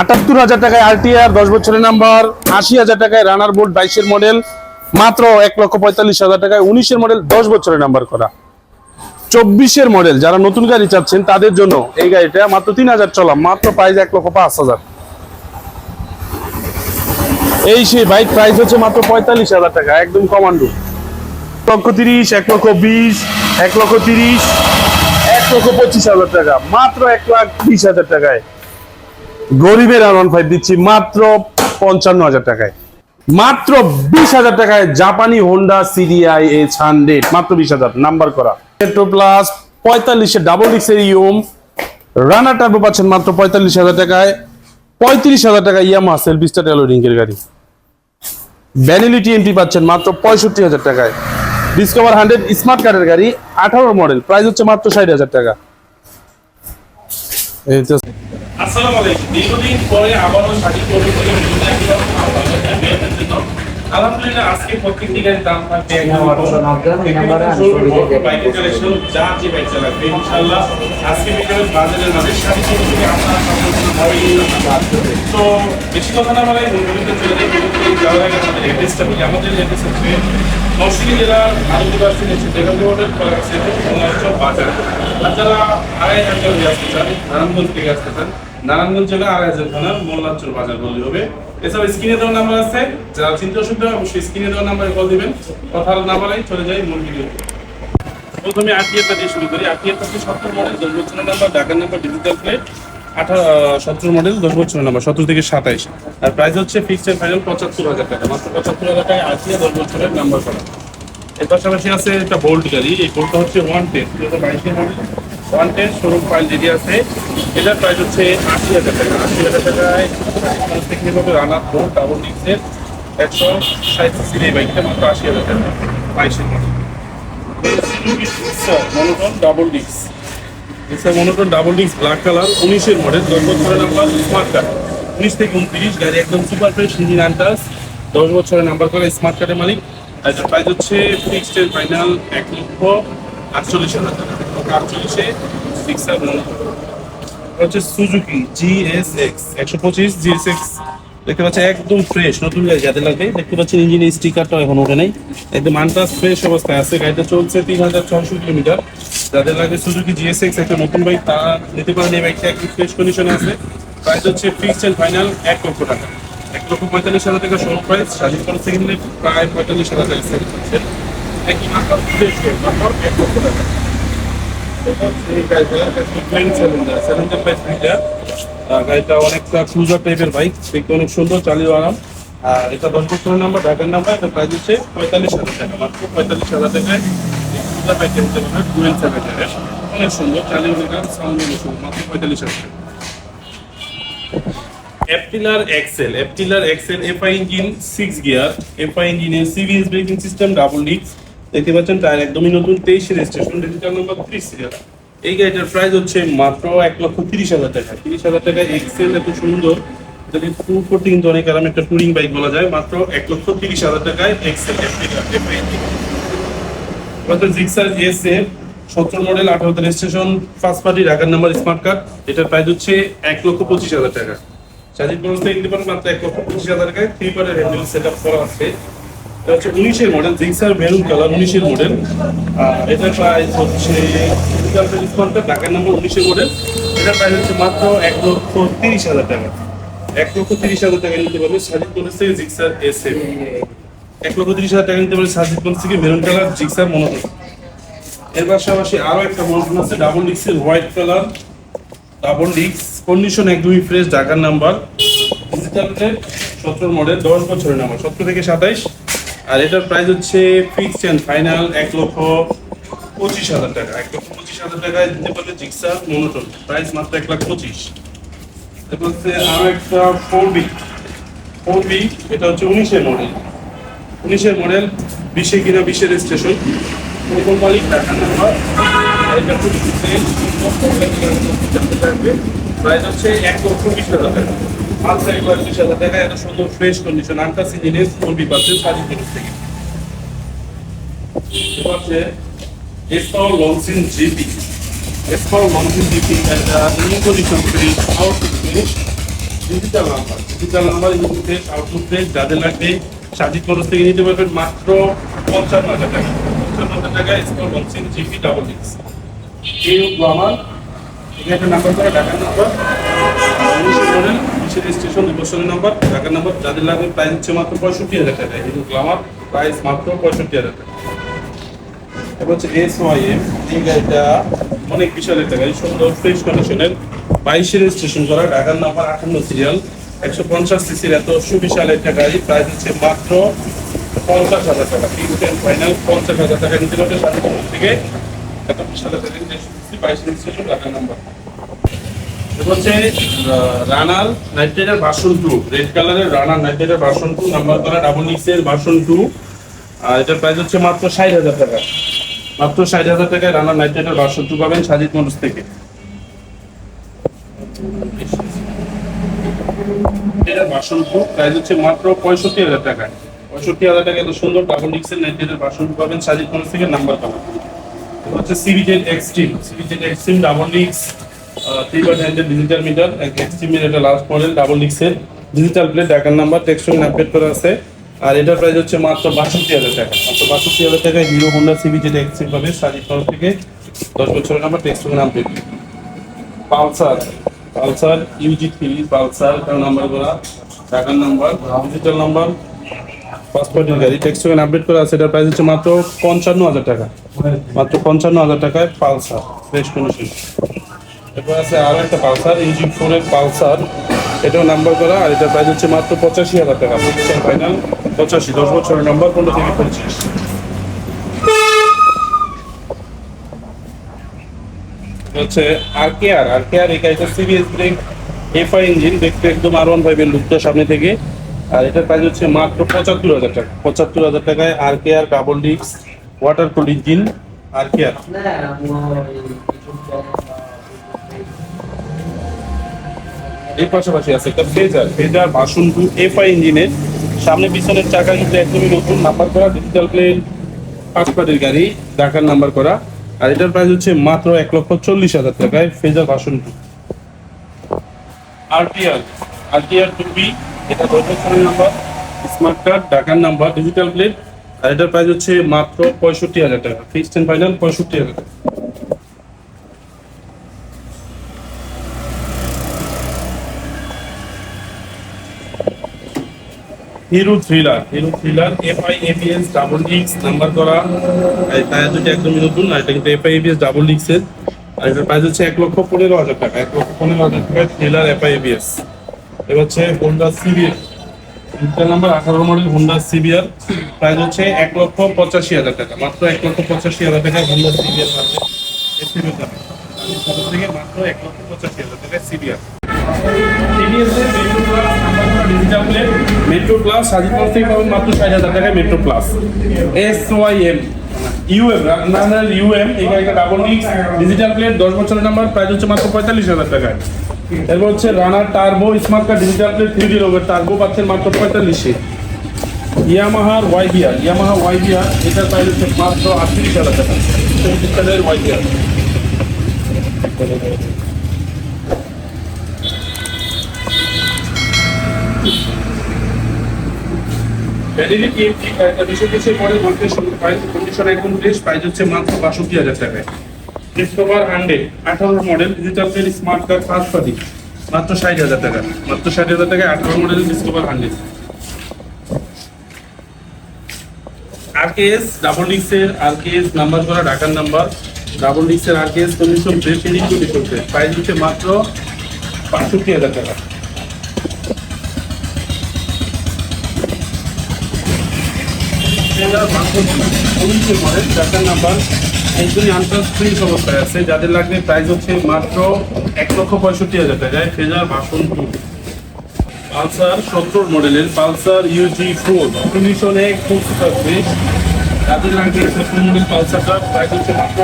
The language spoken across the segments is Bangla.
আটাত্তর হাজার টাকায় আরটিআর, দশ বছরের নাম্বার, আশি হাজার টাকায় রানার বোর্ড বাইশের মডেল, মাত্র এক লক্ষ পঁয়তাল্লিশ হাজার টাকায় উনিশের মডেল, দশ বছরের নাম্বার করা। চব্বিশের মডেল, যারা নতুন গাড়ি চাচ্ছেন, তাদের জন্য এই গাড়িটা মাত্র তিন হাজার চলা, মাত্র প্রাইস এক লক্ষ পাঁচ হাজার। এই সেই বাইক প্রাইস হচ্ছে মাত্র পঁয়তাল্লিশ হাজার টাকা, একদম কমান্ডো এক লক্ষ তিরিশ, এক লক্ষ বিশ, এক লক্ষ তিরিশ, এক লক্ষ পঁচিশ হাজার টাকা, মাত্র এক লাখ বিশ হাজার টাকায়। গরিবের আর ওয়ান ফাইভ দিচ্ছি মাত্র পঞ্চান্ন হাজার টাকায়। মাত্র বিশ হাজার টাকায় জাপানি হোন্ডা সিডিআই এইচ হান্ড্রেড মাত্র বিশ হাজার নাম্বার করা। পেট্রো প্লাস পঁয়তাল্লিশে ডাবল ডিক্সের ইউম রানার টার্বো পাচ্ছেন মাত্র পঁয়তাল্লিশ হাজার টাকায় পঁয়ত্রিশ হাজার টাকা ইয়ামা সেলফিস্টা টেলোরিং এর গাড়ি ভ্যানিলি টিএমটি পাচ্ছেন মাত্র পঁয়ষট্টি হাজার টাকায় ডিসকভার হান্ড্রেড স্মার্ট কার্ডের গাড়ি আঠারো মডেল প্রাইস হচ্ছে মাত্র ষাট হাজার টাকা। আসসালামু আলাইকুম দীর্ঘদিন পরে আবারও শাড়ি। আলহামদুলিল্লাহ আজকে প্রত্যেক গাড়ির দাম থাকবে একদম কম। বাইকের কালেকশন যা যে বাইক চালাবে ইনশাআল্লাহ থেকে বলে বলি বাজার। আর নারায়ণগঞ্জ জেলা আড়াই হাজার থানার মোল্লাচর বাজার বললে হবে। এছাড়াও স্ক্রিনে দেওয়া নাম্বার আছে, যারা চিন্তা অসুবিধা অবশ্যই স্ক্রিনে দেওয়া নাম্বারে কল দিবেন। কথা না বলাই চলে যাই ভিডিও প্রথমে আটিয়াটা দিয়ে শুরু করি। আটিয়াটা হচ্ছে সত্তর মডেল, দশ বছরের নাম্বার ঢাকার নাম্বার ডিজিটাল প্লেট আঠারো সতেরো মডেল, দশ বছরের নাম্বার সতেরো থেকে সাতাইশ। আর প্রাইস হচ্ছে ফিক্সড এন্ড ফাইনাল পঁচাত্তর হাজার টাকা। মাত্র পঁচাত্তর হাজার টাকা আটিয়া দশ বছরের নাম্বার করা। এর পাশাপাশি আছে একটা বোল্ট গাড়ি, এই বোল্টটা হচ্ছে ওয়ান টেন দু হাজার বাইশের model one ten showroom file যেটি আছে, এটার প্রাইস হচ্ছে আশি হাজার টাকা। আশি হাজার টাকায় টেকনিকভাবে রানার বোল্ট ডাবল ডিক্সের একশো ষাট সিসির এই বাইকটা মাত্র আশি হাজার টাকা বাইশের মডেল মনোটন ডাবল ডিক্স এছাড়া মনোটন ডাবল ডিক্স ব্ল্যাক কালার উনিশের মডেল দশ বছরের নাম্বার স্মার্ট কার্ড উনিশ থেকে উনত্রিশ, গাড়ি একদম সুপার ফ্রেশ ইঞ্জিন আন্টাস দশ বছরের নাম্বার করে স্মার্ট কার্ডের মালিক। আর প্রাইস হচ্ছে ফিক্সড এর ফাইনাল এক লক্ষ আটচল্লিশ হাজার আটচল্লিশে সিক্স আর মনোটন হচ্ছে সুজুকি জিএসএক্স একশো পঁচিশ জিএসএক্স দেখতে পাচ্ছেন একদম ফ্রেশ নতুন গাড়ি যাদের লাগবে দেখতে পাচ্ছেন ইঞ্জিনের স্টিকারটাও এখন ওঠে নাই একদম আনটাস ফ্রেশ অবস্থায় আছে গাড়িটা চলছে তিন হাজার ছয়শো কিলোমিটার যাদের লাগে সুজুকি জিএসএক্স একটা নতুন বাইক তারা নিতে পারেন এই বাইকটা একদম ফ্রেশ কন্ডিশনে আছে প্রাইস হচ্ছে ফিক্সড এন্ড ফাইনাল এক লক্ষ টাকা এক লক্ষ পঁয়তাল্লিশ হাজার টাকা শোরুম প্রাইস স্বাধীন করে সেকেন্ডে প্রায় পঁয়তাল্লিশ হাজার টাকা সেল করছে একই মাত্র ফ্রেশ এক লক্ষ টাকা গাড়িটা অনেকটা ক্রুজার টাইপের বাইক দেখতে অনেক সুন্দর, চালিয়ে আরাম। আর এটা দশ বছরের নাম্বার ঢাকার নাম্বার এটা প্রাইস হচ্ছে পঁয়তাল্লিশ হাজার টাকা, মাত্র পঁয়তাল্লিশ হাজার টাকায় অনেক সুন্দর, চালিয়ে অনেক মাত্র পঁয়তাল্লিশ হাজার টাকা। অ্যাপটিলার এক্সেল অ্যাপটিলার Excel FI engine six gear FI ইঞ্জিনের সিভিএস ব্রেকিং সিস্টেম ডাবল ডিক্স দেখতে পাচ্ছেন টায়ার একদমই নতুন, তেইশ রেজিস্ট্রেশন ডিজিটাল নাম্বার ত্রিশ সিরিয়াল এই গাড়িটার প্রাইস হচ্ছে মাত্র এক লক্ষ তিরিশ হাজার টাকা। তিরিশ হাজার টাকা এক্সেল এত সুন্দর যদি ট্যুর করতে কিন্তু অনেক আরাম একটা টুরিং বাইক বলা যায়, মাত্র এক লক্ষ তিরিশ হাজার টাকায় এক্সেল আমাদের জিক্সার এসএফ সতেরো মডেল আঠারোতে রেজিস্ট্রেশন ফার্স্ট পার্টি ঢাকার নাম্বার স্মার্ট কার্ড এটার প্রাইস হচ্ছে এক লক্ষ পঁচিশ হাজার টাকা। স্বাধীন ব্যবস্থা ইন্ডিপেন্ডেন্ট মাত্র এক লক্ষ পঁচিশ হাজার টাকায় থ্রি পার্টের হ্যান্ডেল সেট আপ করা আছে। এটা হচ্ছে উনিশের মডেল জিক্সার মেরুন কালার উনিশের মডেল এটার প্রাইস হচ্ছে ঢাকার নাম্বার উনিশের মডেল এটার প্রাইস হচ্ছে মাত্র এক লক্ষ তিরিশ হাজার টাকা। এক লক্ষ তিরিশ হাজার টাকা নিতে পারবে স্বাধীন ব্যবস্থা থেকে জিক্সার এস এক লক্ষ তিরিশ হাজার টাকা নিতে পারবে সাজিদ গঞ্জ থেকে মেরুন কালার জিক্সার মনোটন এর পাশাপাশি আরও একটা মনোটন আছে ডাবল ডিক্সের হোয়াইট কালার ডাবল ডিক্স কন্ডিশন একদমই ফ্রেশ ঢাকার নাম্বার ডিজিটাল সতেরো মডেল দশ বছরের নাম্বার সতেরো থেকে সাতাইশ। আর এটার প্রাইস হচ্ছে ফিক্সড অ্যান্ড ফাইনাল এক লক্ষ পঁচিশ হাজার টাকা। এক লক্ষ পঁচিশ হাজার টাকায় দিতে পারলে জিক্সার মনোটন প্রাইস মাত্র এক লাখ পঁচিশ। এরপর হচ্ছে আরও একটা ফোর বি ফোর বি এটা হচ্ছে উনিশের মডেল উনিশের মডেল বিশে কিনা বিশের স্টেশন প্রথম মালিক টাকা নাম্বার এটা খুব প্রাইস হচ্ছে এক লক্ষ বিশ হাজার টাকা। লাখ বিশ হাজার টাকা এত সুন্দর ফ্রেশ কন্ডিশন আনটাস ইঞ্জিনের চর্বি পাচ্ছে সাজি তরফ থেকে হচ্ছে এসপাও লংসিন জিপি এসপাও লংসিন জিপি এটা new condition free out finish digital number digital number YouTube fresh outlook fresh যাদের লাগবে সাজিদ মোটরস থেকে নিতে পারবেন মাত্র পঞ্চান্ন হাজার টাকা। পঞ্চান্ন হাজার টাকা স্কোর বক্সিং জিপি ডাবল ডিক্স এই গ্লামার এখানে একটা নাম্বার করা ঢাকার নাম্বার স্টেশন দুই বছরের নাম্বার, ঢাকার নাম্বার, যাদের লাগবে প্রাইস হচ্ছে মাত্র পঁয়ষট্টি হাজার টাকা। এই গ্লামার প্রাইস মাত্র পঁয়ষট্টি হাজার টাকা। হচ্ছে এস ওয়াই এম এই গাড়িটা অনেক বিশাল একটা গাড়ি, সুন্দর ফ্রেশ কন্ডিশনের রেজিস্ট্রেশন করা, ঢাকার নাম্বার আটান্ন সিরিয়াল একশো পঞ্চাশ সিসির এত সুবিশাল একটা গাড়ি প্রাইস হচ্ছে মাত্র পঞ্চাশ হাজার টাকা। ফাইনাল পঞ্চাশ হাজার টাকা নিতে স্বাধীন থেকে। এত বিশাল একটা বাইশ রেজিস্ট্রেশন ঢাকার নাম্বার। হচ্ছে রানার নাইট্রেটের ভার্সন টু রেড কালারের রানার নাইট্রেটের ভার্সন টু নাম্বার করা ডাবল এর ভার্সন টু আর এটার প্রাইস হচ্ছে মাত্র ষাট হাজার টাকা। মাত্র ষাট হাজার টাকায় রানার নাইট্রেটের ভার্সন টু পাবেন সাজিদ মোটরস থেকে। এটার ভার্সন টু প্রাইস হচ্ছে মাত্র পঁয়ষট্টি হাজার টাকা পঁয়ষট্টি হাজার টাকা এত সুন্দর ডাবল ডিক্সের নাইট্রেটের ভার্সন টু পাবেন সাজিদ মোটরস থেকে নাম্বার পাবেন হচ্ছে CBZ Xtreme CBZ Xtreme double ডিক্স three by handed digital meter এক্সট্রিমের এটা লাস্ট মডেল ডাবল ডিক্সের ডিজিটাল প্লেট ডাকার নাম্বার টেক্সট আপডেট করা আছে। আর এটার প্রাইস হচ্ছে মাত্র বাষট্টি হাজার টাকা। মাত্র বাষট্টি হাজার টাকায় হিরো হোন্ডা সিবি যেটা এক্সট্রিম পাবে সাজিদ তরফ থেকে দশ বছরের number text update Pulsar Pulsar UG three Pulsar, তার নাম্বার করা টাকার নাম্বার ডিজিটাল নাম্বার পাসপোর্টের গাড়ি টেক্সট আপডেট করা আছে, এটার প্রাইস হচ্ছে মাত্র পঞ্চান্ন হাজার টাকা। মাত্র পঞ্চান্ন হাজার টাকায় পালসার ফ্রেশ কন্ডিশন এরপর আছে আরও একটা পালসার ইঞ্জিন ফোরের পালসার এটাও নাম্বার করা আর এটার প্রাইস হচ্ছে মাত্র পঁচাশি হাজার টাকা ফাইনাল পঁচাশি দশ বছরের নাম্বার পনেরো থেকে পঁচিশ হচ্ছে আর কে আর আর কে আর এই গাড়িটা সিবিএস ব্রেক এফআই ইঞ্জিন দেখতে একদম আর ওয়ান ফাইভের লুকটা সামনে থেকে আর এটার প্রাইস হচ্ছে মাত্র পঁচাত্তর হাজার টাকা পঁচাত্তর হাজার টাকায় আর কে আর ডাবল ডিক্স water cool engine K R আর এর পাশাপাশি আছে একটা Fazer Fazer version two FI ইঞ্জিনের। সামনে পিছনের চাকা কিন্তু একদমই নতুন, নাম্বার করা ডিজিটাল প্লেন পাঁচ পার্টির গাড়ি, ঢাকার নাম্বার করা। আর এটার প্রাইস হচ্ছে মাত্র এক লক্ষ চল্লিশ হাজার টাকায় Fazer version two. RTR RTR two B এটা বছরের নাম্বার স্মার্ট কার্ড ঢাকার নাম্বার ডিজিটাল প্লেট আর এটার প্রাইস হচ্ছে মাত্র পঁয়ষট্টি হাজার টাকা। ফিক্সড এন্ড ফাইনাল পঁয়ষট্টি হাজার টাকা। Hero Thriller Hero Thriller FI ABS double ডিক্স নাম্বার করা। টায়ার দুটো একদমই নতুন, আর এটা কিন্তু এফআই এবিএস ডাবল ডিক্স এর। আর এটার প্রাইস হচ্ছে এক লক্ষ পনেরো হাজার টাকা। এক লক্ষ পনেরো হাজার টাকা থ্রিলার এফআই এবিএস এবার হচ্ছে হোন্ডা সিবিআর ইন্টার নাম্বার আঠারো মডেল হোন্ডা সিবিআর প্রাইস হচ্ছে এক লক্ষ পঁচাশি হাজার টাকা। মাত্র এক লক্ষ পঁচাশি হাজার টাকা হোন্ডা সিবিআর পাবে এসিবিআর দামে। থেকে মাত্র এক লক্ষ পঁচাশি হাজার টাকা CBR digital plate metro plus Sajidpur থেকে পাবেন মাত্র ষাট হাজার টাকায় metro plus S Y M UM Runner UM এই গাড়িটা ডাবল ডিক্স ডিজিটাল প্লেট দশ বছরের নাম্বার প্রাইস হচ্ছে মাত্র পঁয়তাল্লিশ হাজার টাকায়। এরপর হচ্ছে Runner turbo smart card digital plate three D রোগের টার্বো পাচ্ছেন মাত্র পঁয়তাল্লিশে। ইয়ামাহার Y BR Yamaha Y BR এটার প্রাইস হচ্ছে মাত্র আটত্রিশ হাজার টাকা। ওয়াই চৌত্রিশ ভ্যালিডিটি দুশো প্রাইস হচ্ছে মাত্র বাষট্টি হাজার টাকায়। ডিসকভার হান্ড্রেড আঠারো model digital smart card party মাত্র ষাট হাজার টাকা। মাত্র ষাট হাজার টাকায় আঠারো model Discover hundred RKS double ডিক্সের RKS number করা ঢাকার number double ডিক্সের RKS condition fresh condition fresh price হচ্ছে মাত্র বাষট্টি হাজার টাকা। উনিশের মডেল চারটার নাম্বার একজনই আনটাস ফ্রিজ অবস্থায় আছে। যাদের লাগবে প্রাইস হচ্ছে মাত্র এক লক্ষ পঁয়ষট্টি হাজার টাকায় ফেজার ভাষণ টু পালসার সত্তর মডেলের পালসার ইউজি ফোর কন্ডিশনে খুব থাকবে যাদের লাগবে সত্তর মডেল পালসারটা প্রাইস হচ্ছে মাত্র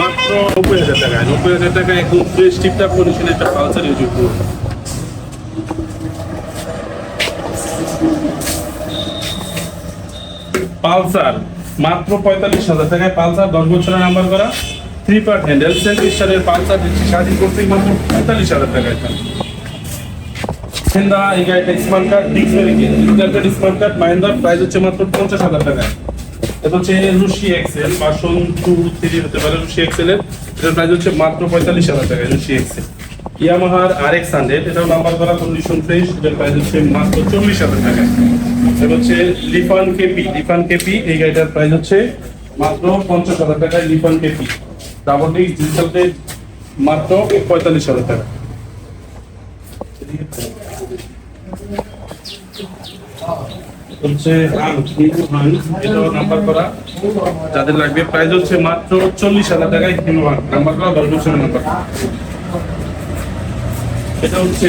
মাত্র নব্বই হাজার টাকায়। নব্বই হাজার টাকায় একদম ফ্রেশ টিপটাপ কন্ডিশনে একটা পালসার ইউজি ফোর পালসার, মাত্র পঁয়তাল্লিশ হাজার টাকায় পালসার, দশ বছরের নাম্বার করা থ্রি পার্ট হ্যান্ডেল সেন্ট স্টারের পালসার দিচ্ছি স্বাধীন করতে মাত্র পঁয়তাল্লিশ হাজার টাকায়। মাহিন্দ্রা এই গাড়িটা smart card smart card price হচ্ছে মাত্র পঞ্চাশ হাজার টাকা এটা হচ্ছে Rusi Excel version two three হতে পারে রুশি এক্সেল এর। এটার প্রাইস হচ্ছে মাত্র পঁয়তাল্লিশ হাজার টাকা রুশি এক্সেল ইয়ামাহার আর এক্স হান্ড্রেড এটাও নাম্বার করা কন্ডিশন ফ্রেশ এটার প্রাইস হচ্ছে মাত্র চল্লিশ হাজার টাকা হচ্ছে লিফান কেপি লিফান কেপি, এই গাড়িটার প্রাইস হচ্ছে মাত্র পঞ্চাশ হাজার টাকায় লিফান কেপি। ডাবল ডিক্স ডিজিটাল মাত্র পঁয়তাল্লিশ হাজার টাকা। হচ্ছে নাম্বার করা। যাদের লাগবে প্রাইস হচ্ছে মাত্র চল্লিশ হাজার টাকায় হিন্দু হান নাম্বার করা, দশ বছরের নাম্বার এটা হচ্ছে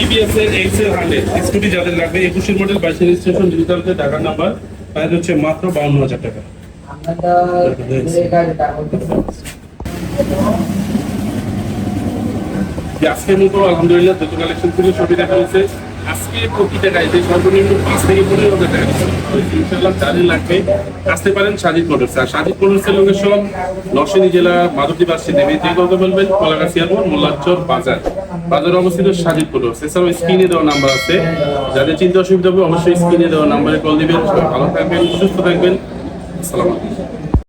টিভিএস এর এক্সেল হান্ড্রেড। স্কুটি যাদের লাগবে, একুশের মডেল বাইশের registration digital Dhaka number price হচ্ছে মাত্র বাউন্ন হাজার টাকা। আজকের মতো আলহামদুলিল্লাহ দুটো কালেকশন ছিল সবই দেখা হয়েছে আজকে প্রতিটা গাড়িতে সর্বনিম্ন পাঁচ থেকে পনেরো হাজার টাকা। ইনশাল্লাহ যাদের লাগবে। আসতে পারেন সাজিদ মোটরস। আর সাজিদ মোটরসের লোকেশন নরসিংদী জেলা মাধবদী বাসী দেবে। যে কথা বলবেন কলাগাছি আরমোর মোল্লাচর বাজার। বাজারে অবস্থিত সাজিদ মোটরস। এছাড়াও স্ক্রিনে দেওয়া নাম্বার আছে। যাদের চিন্তা অসুবিধা হবে, অবশ্যই স্ক্রিনে দেওয়া নাম্বারে কল দিবেন। ভালো থাকবেন, সুস্থ থাকবেন। আসসালামু আলাইকুম।